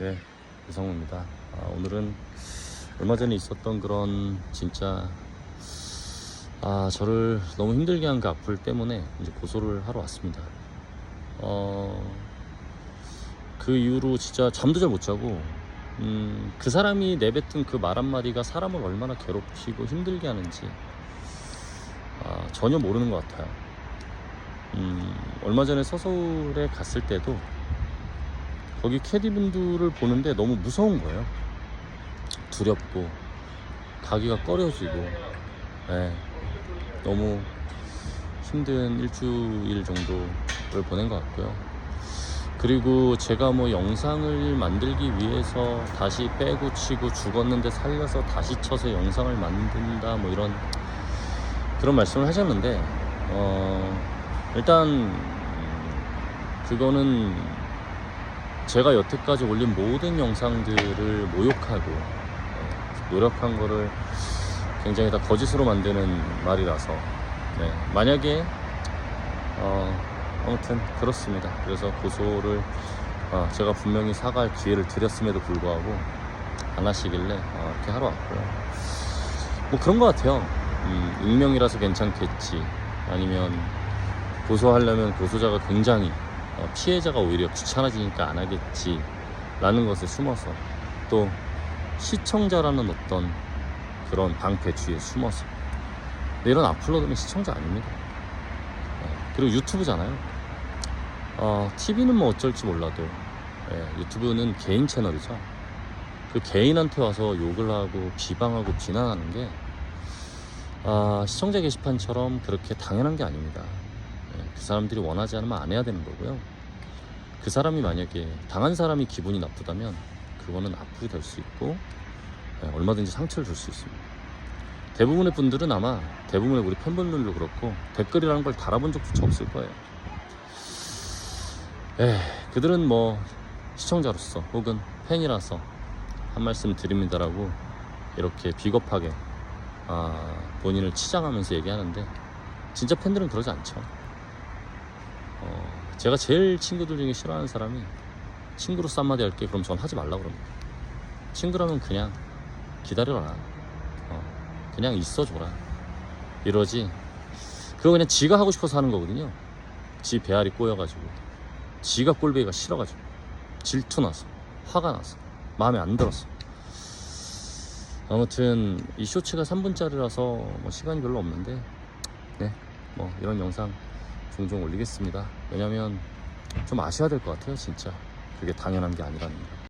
네, 유성우입니다. 아, 오늘은 얼마 전에 있었던 그런 진짜 아 저를 너무 힘들게 한 그 악플 때문에 이제 고소를 하러 왔습니다. 어, 그 이후로 진짜 잠도 잘 못 자고 음, 그 사람이 내뱉은 그 말 한마디가 사람을 얼마나 괴롭히고 힘들게 하는지 아, 전혀 모르는 것 같아요. 음, 얼마 전에 서서울에 갔을 때도 거기 캐디분들을 보는데 너무 무서운 거예요. 두렵고 가기가 꺼려지고 예, 너무 힘든 일주일 정도를 보낸 것 같고요. 그리고 제가 뭐 영상을 만들기 위해서 다시 빼고 치고 죽었는데 살려서 다시 쳐서 영상을 만든다 뭐 이런 그런 말씀을 하셨는데 어 일단 그거는 제가 여태까지 올린 모든 영상들을 모욕하고 어, 노력한 거를 굉장히 다 거짓으로 만드는 말이라서 네, 만약에 어, 아무튼 그렇습니다. 그래서 고소를 어, 제가 분명히 사과할 기회를 드렸음에도 불구하고 안 하시길래 어, 이렇게 하러 왔고요. 뭐 그런 것 같아요. 음, 익명이라서 괜찮겠지. 아니면 고소하려면 고소자가 굉장히 어, 피해자가 오히려 귀찮아지니까 안 하겠지. 라는 것에 숨어서 또 시청자라는 어떤 그런 방패 뒤에 숨어서 이런 악플러들은 시청자 아닙니다. 예, 그리고 유튜브잖아요. 어, TV는 뭐 어쩔지 몰라도 예, 유튜브는 개인 채널이죠. 그 개인한테 와서 욕을 하고 비방하고 비난하는 게 아, 시청자 게시판처럼 그렇게 당연한 게 아닙니다. 예, 그 사람들이 원하지 않으면 안 해야 되는 거고요. 그 사람이 만약에 당한 사람이 기분이 나쁘다면 그거는 악플이 될 수 있고 예, 얼마든지 상처를 줄 수 있습니다. 대부분의 분들은 아마 대부분의 우리 팬분들도 그렇고 댓글이라는 걸 달아본 적조차 없을 거예요. 에 그들은 뭐 시청자로서 혹은 팬이라서 한 말씀 드립니다라고 이렇게 비겁하게 아, 본인을 치장하면서 얘기하는데 진짜 팬들은 그러지 않죠. 어, 제가 제일 친구들 중에 싫어하는 사람이 친구로서 한마디 할게 그럼 전 하지 말라 그럽니다. 친구라면 그냥 기다려라. 어, 그냥 있어줘라. 이러지. 그거 그냥 지가 하고 싶어서 하는 거거든요. 지 배알이 꼬여가지고. 지가 꼴배기가 싫어가지고. 질투나서. 화가 나서. 마음에 안 들었어. 아무튼 이 쇼츠가 3분짜리라서 뭐 시간이 별로 없는데 네, 뭐 이런 영상 종종 올리겠습니다. 왜냐면 좀 아셔야 될 것 같아요, 진짜. 그게 당연한 게 아니라는 거.